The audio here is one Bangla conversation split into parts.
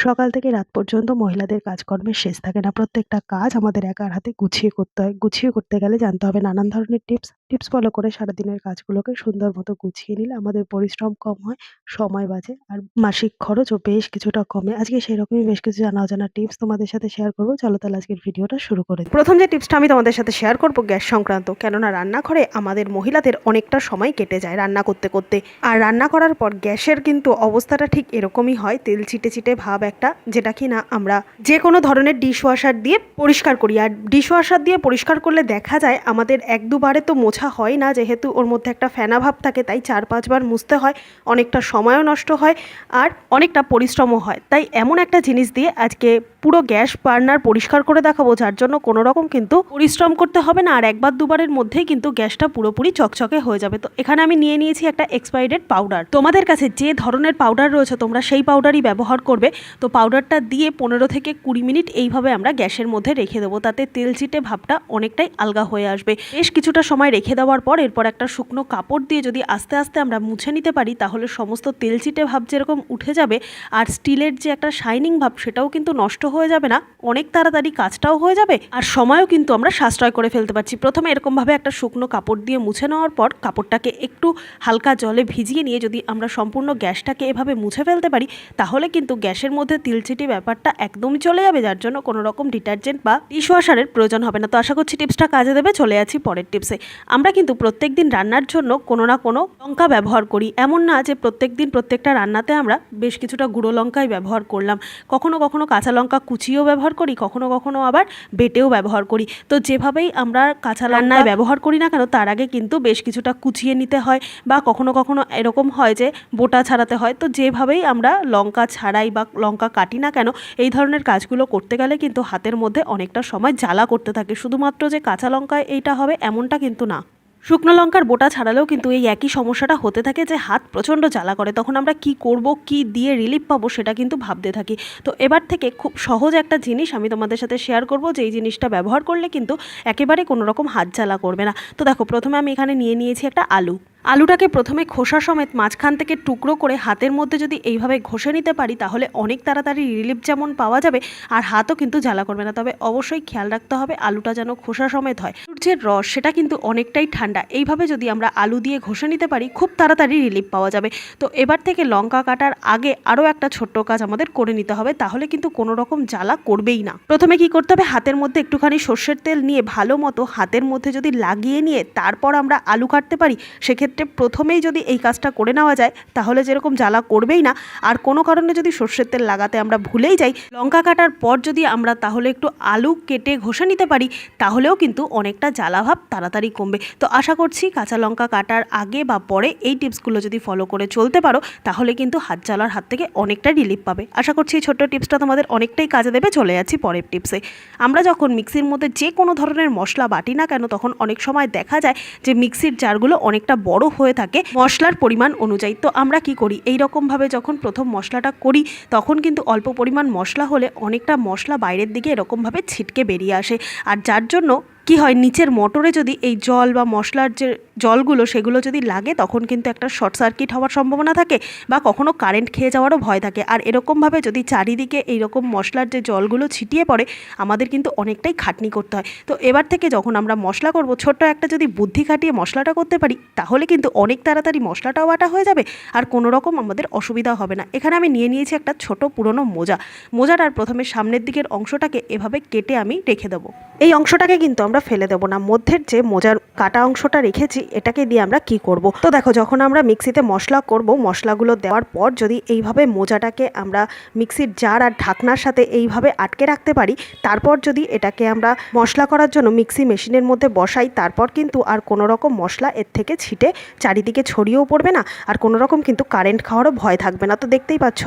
সকাল থেকে রাত পর্যন্ত মহিলাদের কাজকর্মের শেষ থাকে না। প্রত্যেকটা কাজ আমাদের একার হাতে গুছিয়ে করতে হয়। গুছিয়ে করতে গেলে জানতে হবে নানান ধরনের টিপস টিপস ফলো করে সারাদিনের কাজগুলোকে সুন্দর মতো গুছিয়ে নিলে আমাদের পরিশ্রম কম হয়, সময় বাঁচে আর মাসিক খরচও বেশ কিছুটা কমে। আজকে সেই রকমই বেশ কিছু জানা অজানা টিপস তোমাদের সাথে শেয়ার করব। চলো তাহলে আজকের ভিডিওটা শুরু করে। প্রথম যে টিপসটা আমি তোমাদের সাথে শেয়ার করব গ্যাস সংক্রান্ত, কেননা রান্নাঘরে আমাদের মহিলাদের অনেকটা সময় কেটে যায় রান্না করতে করতে। আর রান্না করার পর গ্যাসের কিন্তু অবস্থাটা ঠিক এরকমই হয়, তেল ছিটে ছিটে ভাব একটা, যেটা কি না আমরা যে কোনো ধরনের ডিশ ওয়াশার দিয়ে পরিষ্কার করি। আর ডিশ ওয়াশার দিয়ে পরিষ্কার করলে দেখা যায় আমাদের এক দুবারে তো মোছা হয় না, যেহেতু ওর মধ্যে একটা ফেনা ভাব থাকে, তাই চার পাঁচবার মুছতে হয়, অনেকটা সময়ও নষ্ট হয় আর অনেকটা পরিশ্রমও হয়। তাই এমন একটা জিনিস দিয়ে আজকে পুরো গ্যাস বার্নার পরিষ্কার করে দেখাবো, যার জন্য কোনো রকম কিন্তু পরিশ্রম করতে হবে না, আর একবার দুবারের মধ্যেই কিন্তু গ্যাসটা পুরোপুরি চকচকে হয়ে যাবে। তো এখানে আমি নিয়ে নিয়েছি একটা এক্সপাইরেড পাউডার তোমাদের কাছে যে ধরনের পাউডার রয়েছে, তোমরা সেই পাউডারই ব্যবহার করবে। তো পাউডারটা দিয়ে পনেরো থেকে কুড়ি মিনিট এইভাবে আমরা গ্যাসের মধ্যে রেখে দেবো, তাতে তেল চিটে ভাবটা অনেকটাই আলগা হয়ে আসবে। বেশ কিছুটা সময় রেখে দেওয়ার পর এরপর একটা শুকনো কাপড় দিয়ে যদি আস্তে আস্তে আমরা মুছে নিতে পারি, তাহলে সমস্ত তেল চিটে ভাব যেরকম উঠে যাবে আর স্টিলের যে একটা শাইনিং ভাব, সেটাও কিন্তু নষ্ট হয়ে যাবে না। অনেক তাড়াতাড়ি কাজটাও হয়ে যাবে আর সময়ও কিন্তু আমরা সাশ্রয় করে ফেলতে পারছি। প্রথমে এরকমভাবে একটা শুকনো কাপড় দিয়ে মুছে নেওয়ার পর কাপড়টাকে একটু হালকা জলে ভিজিয়ে নিয়ে যদি আমরা সম্পূর্ণ গ্যাসটাকে এভাবে মুছে ফেলতে পারি, তাহলে কিন্তু গ্যাসের মধ্যে তিলচিটি ব্যাপারটা একদমই চলে যাবে, যার জন্য কোনো রকম ডিটারজেন্ট বা ডিশওয়াশারের প্রয়োজন হবে না। তো আশা করছি টিপসটা কাজে দেবে। চলে আছি পরের টিপসে। আমরা কিন্তু প্রত্যেক দিন রান্নার জন্য কোনো না কোনো লঙ্কা ব্যবহার করি। এমন না যে প্রত্যেক দিন প্রত্যেকটা রান্নাতে আমরা বেশ কিছুটা গুঁড়ো লঙ্কাই ব্যবহার করলাম। কখনো কখনো কাঁচা লঙ্কা কুচিয়েও ব্যবহার করি কখনো কখনো আবার বেটেও ব্যবহার করি। তো যেভাবেই আমরা কাঁচা রান্নায় ব্যবহার করি না কেন তার আগে কিন্তু বেশ কিছুটা কুচিয়ে নিতে হয় বা কখনো কখনো এরকম হয় যে বোটা ছাড়াতে হয়। তো যেভাবেই আমরা লঙ্কা ছাড়াই বা লঙ্কা কাটি না কেন এই ধরনের কাজগুলো করতে গেলে কিন্তু হাতের মধ্যে অনেকটা সময় জ্বালা করতে থাকে। শুধুমাত্র যে কাঁচা লঙ্কায় এইটা হবে এমনটা কিন্তু না। শুকনো লঙ্কার বোটা ছাড়ালেও কিন্তু এই একই সমস্যাটা হতে থাকে যে হাত প্রচণ্ড জ্বালা করে। তখন আমরা কি করব, কি দিয়ে রিলিফ পাবো সেটা কিন্তু ভাবতে থাকি। তো এবার থেকে খুব সহজ একটা জিনিস আমি তোমাদের সাথে শেয়ার করব যে এই জিনিসটা ব্যবহার করলে কিন্তু একেবারে কোনো রকম হাত জ্বালা করবে না। তো দেখো, প্রথমে আমি এখানে নিয়ে নিয়েছি একটা আলু। আলুটাকে প্রথমে খোসা সমেত মাঝখান থেকে টুকরো করে হাতের মধ্যে যদি এইভাবে ঘষে নিতে পারি, তাহলে অনেক তাড়াতাড়ি রিলিফ যেমন পাওয়া যাবে, আর হাতও কিন্তু জ্বালা করবে না। তবে অবশ্যই খেয়াল রাখতে হবে, আলুটা যেন খোসা সমেত হয়। সূর্যের রস, সেটা কিন্তু অনেকটাই ঠান্ডা। এইভাবে যদি আমরা আলু দিয়ে ঘষে নিতে পারি, খুব তাড়াতাড়ি রিলিফ পাওয়া যাবে। তো এবার থেকে লঙ্কা কাটার আগে আরও একটা ছোট্ট কাজ আমাদের করে নিতে হবে, তাহলে কিন্তু কোনো রকম জ্বালা করবেই না। প্রথমে কি করতে হবে, হাতের মধ্যে একটুখানি সর্ষের তেল নিয়ে ভালো মতো হাতের মধ্যে যদি লাগিয়ে নিয়ে তারপর আমরা আলু কাটতে পারি, সেক্ষেত্রে ক্ষেত্রে প্রথমেই যদি এই কাজটা করে নেওয়া যায়, তাহলে যেরকম জ্বালা করবেই না। আর কোনো কারণে যদি সর্ষের তেল লাগাতে আমরা ভুলেই যাই, লঙ্কা কাটার পর যদি আমরা তাহলে একটু আলু কেটে ঘষে নিতে পারি, তাহলেও কিন্তু অনেকটা জ্বালাভাব তাড়াতাড়ি কমবে। তো আশা করছি কাঁচা লঙ্কা কাটার আগে বা পরে এই টিপসগুলো যদি ফলো করে চলতে পারো, তাহলে কিন্তু হাত জ্বালার হাত থেকে অনেকটা রিলিফ পাবে। আশা করছি এই ছোট্ট টিপসটা তোমাদের অনেকটাই কাজে দেবে, চলে যাচ্ছি পরের টিপসে। আমরা যখন মিক্সির মধ্যে যে কোনো ধরনের মশলা বাটি না কেন, তখন অনেক সময় দেখা যায় যে মিক্সির জারগুলো অনেকটা বড় হয়ে থাকে মশলার পরিমাণ অনুযায়ী। তো আমরা কি করি? এই রকমভাবে যখন প্রথম মশলাটা করি, তখন কিন্তু অল্প পরিমাণ মশলা হলে অনেকটা মশলা বাইরের দিকে এরকমভাবে ছিটকে বেরিয়ে আসে। আর যার জন্য কি হয়, নিচের মোটরে যদি এই জল বা মশলার যে জলগুলো সেগুলো যদি লাগে, তখন কিন্তু একটা শর্ট সার্কিট হওয়ার সম্ভাবনা থাকে বা কখনো কারেন্ট খেয়ে যাওয়ারও ভয় থাকে। আর এরকমভাবে যদি চারিদিকে এইরকম মশলার যে জলগুলো ছিটিয়ে পড়ে, আমাদের কিন্তু অনেকটাই খাটনি করতে হয়। তো এবার থেকে যখন আমরা মশলা করব, ছোট্ট একটা যদি বুদ্ধি খাটিয়ে মশলাটা করতে পারি, তাহলে কিন্তু অনেক তাড়াতাড়ি মশলাটাও বাটা হয়ে যাবে আর কোনো রকম আমাদের অসুবিধা হবে না। এখানে আমি নিয়ে নিয়েছি একটা ছোট পুরনো মোজা। মোজাটার প্রথমে সামনের দিকের অংশটাকে এভাবে কেটে আমি রেখে দেবো। এই অংশটাকে কিন্তু আমরা ফেলে দেবো না। মধ্যের যে মোজার কাটা অংশটা রেখেছি, এটাকে দিয়ে আমরা কি করব? তো দেখো, যখন আমরা মিক্সিতে মশলা করব, মশলাগুলো দেওয়ার পর যদি এইভাবে মোজাটাকে আমরা মিক্সির জার আর ঢাকনার সাথে এইভাবে আটকে রাখতে পারি, তারপর যদি এটাকে আমরা মশলা করার জন্য মিক্সি মেশিনের মধ্যে বসাই, তারপর কিন্তু আর কোনো রকম মশলা এর থেকে ছিটে চারিদিকে ছড়িয়েও পড়বে না, আর কোনো রকম কিন্তু কারেন্ট খাওয়ারও ভয় থাকবে না। তো দেখতেই পাচ্ছ?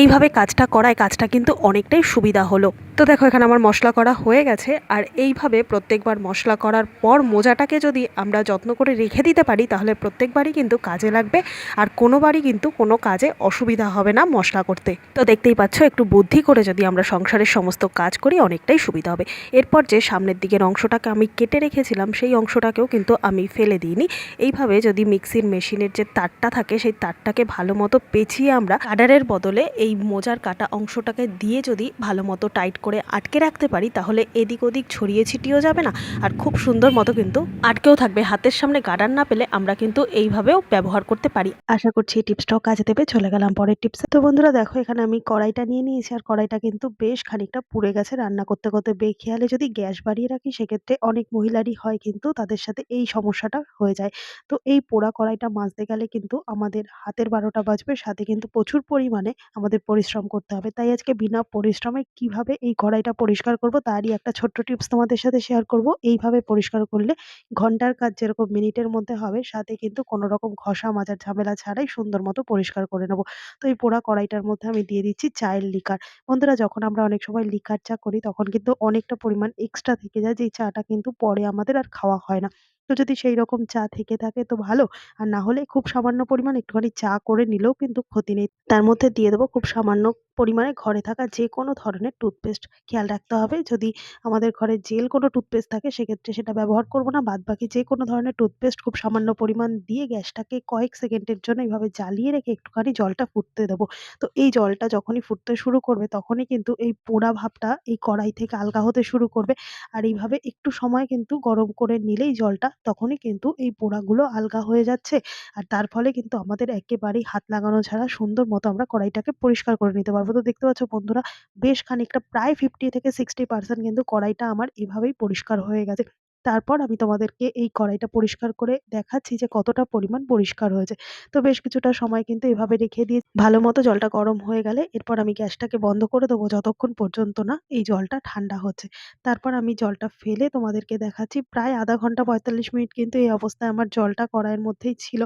এইভাবে কাজটা করায় কাজটা কিন্তু অনেকটাই সুবিধা হলো। তো দেখো, এখানে আমার মশলা করা হয়ে গেছে। আর এইভাবে প্রত্যেকবার মশলা করার পর মোজাটাকে যদি আমরা যত্ন করে রেখে দিতে পারি, তাহলে প্রত্যেকবারই কিন্তু কাজে লাগবে। আর কোনোবারই কিন্তু কোনো কাজে অসুবিধা হবে না মশলা করতে। তো দেখতেই পাচ্ছ, একটু বুদ্ধি করে যদি আমরা সংসারের সমস্ত কাজ করি, অনেকটাই সুবিধা হবে। এরপর যে সামনের দিকের অংশটাকে আমি কেটে রেখেছিলাম, সেই অংশটাকেও কিন্তু আমি ফেলে দিইনি। এইভাবে যদি মিক্সির মেশিনের যে তারটা থাকে, সেই তারটাকে ভালো মতো পেঁচিয়ে আমরা কাডারের বদলে এই মোজার কাটা অংশটাকে দিয়ে যদি ভালো মতো টাইট করে আটকে রাখতে পারি, তাহলে এদিক ওদিক ছড়িয়ে ছিটিয়েও যাবে না। আর খুব সুন্দর মতো কিন্তু আটকেও থাকবে। হাতের সামনে গার্ডার না পেলে আমরা কিন্তু এইভাবেও ব্যবহার করতে পারি। আশা করছি এই টিপসটাও কাজে দেবে। চলে গেলাম পরের টিপসে। তো বন্ধুরা, দেখো, এখানে আমি কড়াইটা নিয়ে নিয়েছি। আর কড়াইটা কিন্তু বেশ খানিকটা পুড়ে গেছে। রান্না করতে করতে বেখেয়ালে যদি গ্যাস বাড়িয়ে রাখি, সেক্ষেত্রে অনেক মহিলারই হয় কিন্তু তাদের সাথে এই সমস্যাটা হয়ে যায়। তো এই পোড়া কড়াইটা মাজতে গেলে কিন্তু আমাদের হাতের বারোটা বাজবে। সাথে কিন্তু প্রচুর পরিমাণে আমাদের পরিশ্রম করতে হবে। তাই আজকে বিনা পরিশ্রমে কীভাবে এই কড়াইটা পরিষ্কার করব, তারই একটা ছোট্ট টিপস তোমাদের সাথে শেয়ার করব। এইভাবে পরিষ্কার করলে ঘণ্টার কাজ যেরকম মিনিটের মধ্যে হবে, সাথে কিন্তু কোনো রকম ঘষা মাজার ঝামেলা ছাড়াই সুন্দর মতো পরিষ্কার করে নেব। তো এই পোড়া কড়াইটার মধ্যে আমি দিয়ে দিচ্ছি চায়ের লিকার। বন্ধুরা, যখন আমরা অনেক সময় লিকার চা করি, তখন কিন্তু অনেকটা পরিমাণ এক্সট্রা থেকে যায়, যেই চাটা কিন্তু পরে আমাদের আর খাওয়া হয় না। তো যদি সেই রকম চা থেকে থাকে তো ভালো। আর না হলে খুব সামান্য পরিমাণ একটুখানি চা করে নিলেও কিন্তু ক্ষতি নেই। তার মধ্যে দিয়ে দেবো খুব সামান্য পরিমাণে ঘরে থাকা যে কোনো ধরনের টুথপেস্ট। খেয়াল রাখতে হবে যদি আমাদের ঘরে জেল কোনো টুথপেস্ট থাকে সেক্ষেত্রে সেটা ব্যবহার করব না। বাদ বাকি যে কোনো ধরনের টুথপেস্ট খুব সামান্য পরিমাণ দিয়ে গ্যাসটাকে কয়েক সেকেন্ডের জন্য এইভাবে জ্বালিয়ে রেখে একটুখানি জলটা ফুটতে দেবো। তো এই জলটা যখনই ফুটতে শুরু করবে তখনই কিন্তু এই পোড়া ভাবটা এই কড়াই থেকে আলগা হতে শুরু করবে। আর এইভাবে একটু সময় কিন্তু গরম করে নিলেই জলটা তখনই কিন্তু এই পোড়াগুলো আলগা হয়ে যাচ্ছে। আর তার ফলে কিন্তু আমাদের একেবারেই হাত লাগানো ছাড়া সুন্দর মতো আমরা কড়াইটাকে পরিষ্কার করে নিতে পারব। তো দেখতে পাচ্ছ বন্ধুরা, বেশ খানিকটা প্রায় ফিফটি থেকে সিক্সটি পার্সেন্ট কিন্তু কড়াইটা আমার এভাবেই পরিষ্কার হয়ে গেছে। তারপর আমি তোমাদেরকে এই কড়াইটা পরিষ্কার করে দেখাচ্ছি যে কতটা পরিমাণ পরিষ্কার হয়েছে। তো বেশ কিছুটা সময় কিন্তু এভাবে রেখে দিয়ে ভালো মতো জলটা গরম হয়ে গেলে এরপর আমি গ্যাসটাকে বন্ধ করে দেবো যতক্ষণ পর্যন্ত না এই জলটা ঠান্ডা হচ্ছে। তারপর আমি জলটা ফেলে তোমাদেরকে দেখাচ্ছি, প্রায় আধা ঘণ্টা পঁয়তাল্লিশ মিনিট কিন্তু এই অবস্থায় আমার জলটা কড়াইয়ের মধ্যেই ছিল।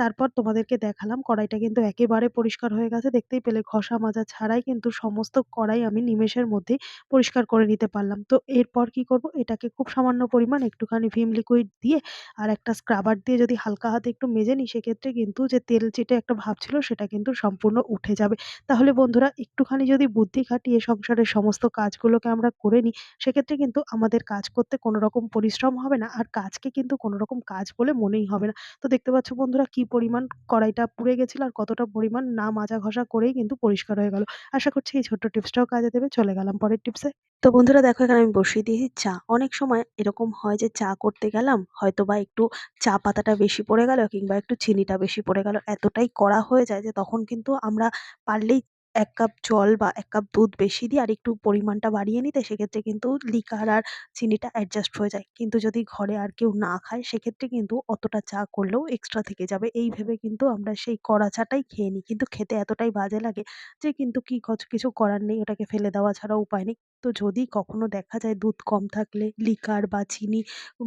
তারপর তোমাদেরকে দেখালাম, কড়াইটা কিন্তু একেবারে পরিষ্কার হয়ে গেছে, দেখতেই পেলে ঘষা মাজা ছাড়াই কিন্তু সমস্ত কড়াই আমি নিমেষের মধ্যেই পরিষ্কার করে নিতে পারলাম। তো এরপর কি করব? এটাকে খুব সামান্য পরিমাণ একটুখানি ভিম লিকুইড দিয়ে আর একটা স্ক্রাবার দিয়ে যদি হালকা হাতে একটু মেজে নিই, সেক্ষেত্রে কিন্তু যে তেল চিটে একটা ভাব ছিল, সেটা কিন্তু সম্পূর্ণ উঠে যাবে। তাহলে বন্ধুরা, একটুখানি যদি বুদ্ধি খাটিয়ে সংসারের সমস্ত কাজগুলোকে আমরা করে নিই, সেক্ষেত্রে কিন্তু আমাদের কাজ করতে কোনো রকম পরিশ্রম হবে না আর কাজকে কিন্তু কোনো রকম কাজ বলে মনেই হবে না। তো দেখতে পাচ্ছ বন্ধুরা, কি পরিমাণ কড়াইটা পুড়ে গেছিল আর কতটা পরিমাণ না মাজা ঘষা করেই কিন্তু পরিষ্কার হয়ে গেল। আশা করছি এই ছোট্ট টিপসটাও কাজে দেবে। চলে গেলাম পরের টিপসে তো বন্ধুরা, দেখো এখানে আমি বসিয়ে দিয়েছি চা। অনেক সময় এরকম হয় যে চা করতে গেলাম হয়তো বা একটু চা পাতাটা বেশি পড়ে গেল কিংবা একটু চিনিটা বেশি পড়ে গেল, এতটাই কড়া হয়ে যায় যে তখন কিন্তু আমরা পারলেই এক কাপ জল বা এক কাপ দুধ বেশি দিয়ে আর একটু পরিমাণটা বাড়িয়ে নিতে সেক্ষেত্রে কিন্তু লিকার আর চিনিটা অ্যাডজাস্ট হয়ে যায়। কিন্তু যদি ঘরে আর কেউ না খায় সেক্ষেত্রে কিন্তু অতটা চা করলেও এক্সট্রা থেকে যাবে। এই ভেবে কিন্তু আমরা সেই কড়া চাটাই খেয়ে নিই। কিন্তু খেতে এতটাই বাজে লাগে যে কিন্তু কি কিছু করার নেই। ওটাকে ফেলে দেওয়া ছাড়া উপায় নেই। তো যদি কখনো দেখা যায় দুধ কম থাকলে লিকার বা চিনি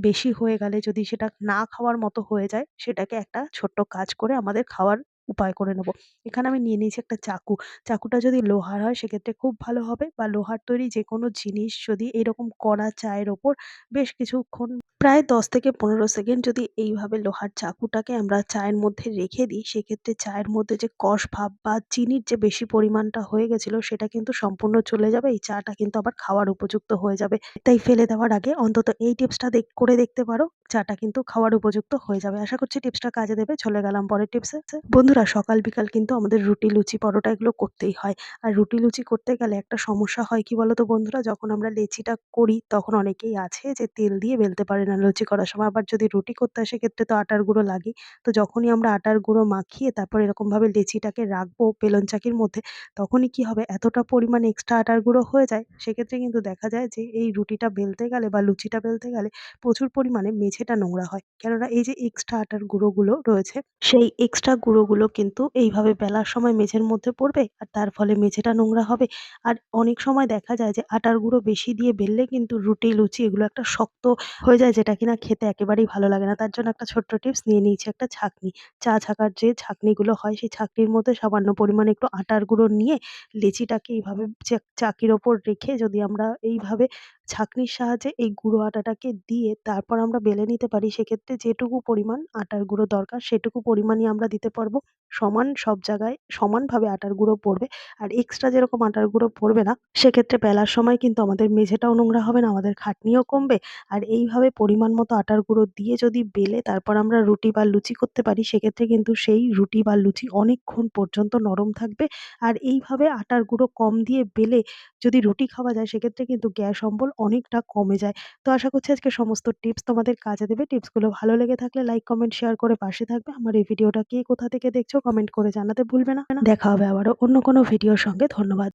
বেশি হয়ে গেলে যদি সেটা না খাওয়ার মতো হয়ে যায় সেটাকে একটা ছোট্ট কাজ করে আমাদের খাওয়ার উপায় করে নেব। এখানে আমি নিয়ে নিয়েছি একটা চাকু। চাকুটা যদি লোহার হয়, সেক্ষেত্রে খুব ভালো হবে বা লোহার তৈরি যে কোনো জিনিস যদি এরকম কড়া চায়ের ওপর বেশ কিছুক্ষণ, প্রায় দশ থেকে পনেরো সেকেন্ড যদি এইভাবে লোহার চাকুটাকে আমরা চায়ের মধ্যে রেখে দিই, সেক্ষেত্রে চায়ের মধ্যে যে কষ ভাব বা চিনির যে বেশি পরিমাণটা হয়ে গেছিল, সেটা কিন্তু সম্পূর্ণ চলে যাবে। এই চাটা কিন্তু আবার খাওয়ার উপযুক্ত হয়ে যাবে। তাই ফেলে দেওয়ার আগে অন্তত এই টিপসটা দেখ, করে দেখতে পারো। চাটা কিন্তু খাওয়ার উপযুক্ত হয়ে যাবে। আশা করছি টিপসটা কাজে দেবে। চলে গেলাম পরের টিপসে। বন্ধুরা সকাল বিকাল কিন্তু আমাদের রুটি, লুচি, পরোটা এগুলো করতেই হয়। আর রুটি, লুচি করতে গেলে একটা সমস্যা হয় কি বলতো বন্ধুরা? যখন আমরা লেচিটা করি তখন অনেকেই আছে যে তেল দিয়ে বেলতে পারে না লুচি করার সময়। আবার যদি রুটি করতে হয় সেক্ষেত্রে তো আটার গুঁড়ো লাগে। তো যখনই আমরা আটার গুঁড়ো মাখিয়ে তারপর এরকমভাবে লেচিটাকে রাখব বেলন চাকির মধ্যে, তখনই কি হবে? এতটা পরিমাণ এক্সট্রা আটার গুঁড়ো হয়ে যায়, সেক্ষেত্রে কিন্তু দেখা যায় যে এই রুটিটা বেলতে গেলে বা লুচিটা বেলতে গেলে প্রচুর পরিমাণে মেঝেটা নোংরা হয়। কেননা এই যে এক্সট্রা আটার গুঁড়োগুলো রয়েছে, সেই এক্সট্রা গুঁড়োগুলো আটাগুলো কিন্তু এইভাবে বেলার সময় মেঝের মধ্যে পড়বে আর তার ফলে মেঝেটা নোংরা হবে। আর অনেক সময় দেখা যায় যে আটার গুঁড়ো বেশি দিয়ে বেললে কিন্তু রুটি, লুচি এগুলো একটা শক্ত হয়ে যায় যেটা কিনা খেতে একেবারেই ভালো লাগে না। তার জন্য একটা ছোট্ট টিপস নিয়ে নিয়েছি একটা ছাঁকনি। চা ছাঁকার যে ছাঁকনিগুলো হয় সেই ছাঁকনির মধ্যে সামান্য পরিমাণে একটু আটার গুঁড়ো নিয়ে লেচিটাকে এইভাবে চাকির ওপর রেখে যদি আমরা এইভাবে ছাঁকনির সাহায্যে এই গুঁড়ো আটাটাকে দিয়ে তারপর আমরা বেলে নিতে পারি। সেক্ষেত্রে যেটুকু পরিমাণ আটার গুঁড়ো দরকার, সেটুকু পরিমাণই আমরা দিতে পারব। সমান সব জায়গায় সমানভাবে আটার গুঁড়ো পড়বে। আর এক্সট্রা যেরকম আটার গুঁড়ো পড়বে না, সেক্ষেত্রে বেলার সময় কিন্তু আমাদের মেঝেটাও নোংরা হবে না, আমাদের খাটনিও কমবে। আর এইভাবে পরিমাণ মতো আটার গুঁড়ো দিয়ে যদি বেলে তারপর আমরা রুটি বা লুচি করতে পারি, সেক্ষেত্রে কিন্তু সেই রুটি বা লুচি অনেকক্ষণ পর্যন্ত নরম থাকবে। আর এইভাবে আটার গুঁড়ো কম দিয়ে বেলে যদি রুটি খাওয়া যায় সেক্ষেত্রে কিন্তু গ্যাস অম্বল অনেকটা কমে যায়। তো আশা করছি আজকে সমস্ত টিপস তোমাদের কাজে দেবে। টিপসগুলো ভালো লেগে থাকলে লাইক, কমেন্ট, শেয়ার করে পাশে থাকবে। আমার এই ভিডিওটা কে কোথা থেকে দেখছ কমেন্ট করে জানাতে ভুলবে না। দেখা হবে আবারও অন্য কোনো ভিডিওর সঙ্গে। ধন্যবাদ।